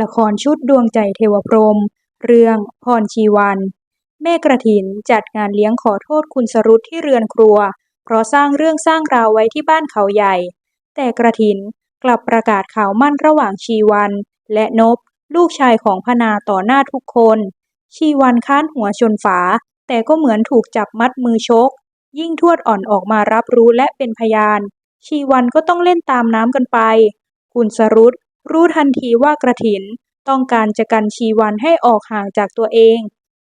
ละครชุดดวงใจเทวพรม เรื่องพรชีวัน แม่กระถินจัดงานเลี้ยงขอโทษคุณสรุตที่เรือนครัว เพราะสร้างเรื่องสร้างราวไว้ที่บ้านเขาใหญ่ แต่กระถินกลับประกาศข่าวมั่นระหว่างชีวัน และนบลูกชายของพนาต่อหน้าทุกคน ชีวันค้านหัวชนฝา แต่ก็เหมือนถูกจับมัดมือชก ยิ่งทวดอ่อนออกมารับรู้และเป็นพยาน ชีวันก็ต้องเล่นตามน้ำกันไป คุณสรุต รู้ทันทีว่ากระถินต้องการจะกันชีวันให้ออกห่างจากตัวเอง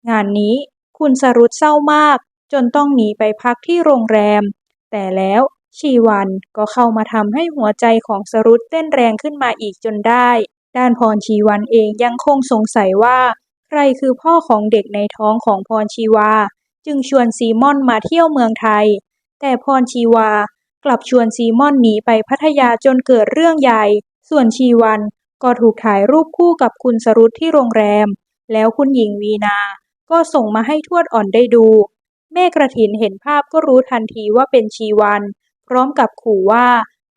งานนี้คุณสรุตเศร้ามาก จนต้องหนีไปพักที่โรงแรม แต่แล้วชีวันก็เข้ามาทำให้หัวใจของสรุตเต้นแรงขึ้นมาอีกจนได้ ด้านพรชีวันเองยังคงสงสัยว่า ใครคือพ่อของเด็กในท้องของพรชีวา จึงชวนซีมอนมาเที่ยวเมืองไทย แต่พรชีวากลับชวนซีมอนหนีไปพัทยาจนเกิดเรื่องใหญ่ ส่วนชีวันก็ถูกถ่ายรูปคู่กับคุณสรุตที่โรงแรม แล้วคุณหญิงวีนา ก็ส่งมาให้ทวดอ่อนได้ดู แม่กระถินเห็นภาพก็รู้ทันทีว่าเป็นชีวัน พร้อมกับขู่ว่า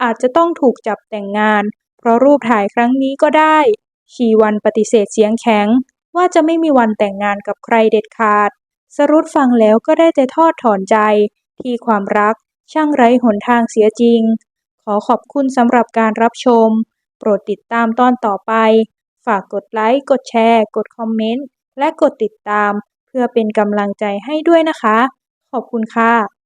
อาจจะต้องถูกจับแต่งงาน เพราะรูปถ่ายครั้งนี้ก็ได้ ชีวันปฏิเสธเสียงแข็ง ว่าจะไม่มีวันแต่งงานกับใครเด็ดขาด สรุตฟังแล้วก็ได้แต่ทอดถอนใจ ที่ความรักช่างไร้หนทางเสียจริง ขอขอบคุณสำหรับการรับชม โปรดติดตามตอนต่อไป ฝากกดไลค์ กดแชร์ กดคอมเมนต์ และกดติดตาม เพื่อเป็นกำลังใจให้ด้วยนะคะ ขอบคุณค่ะ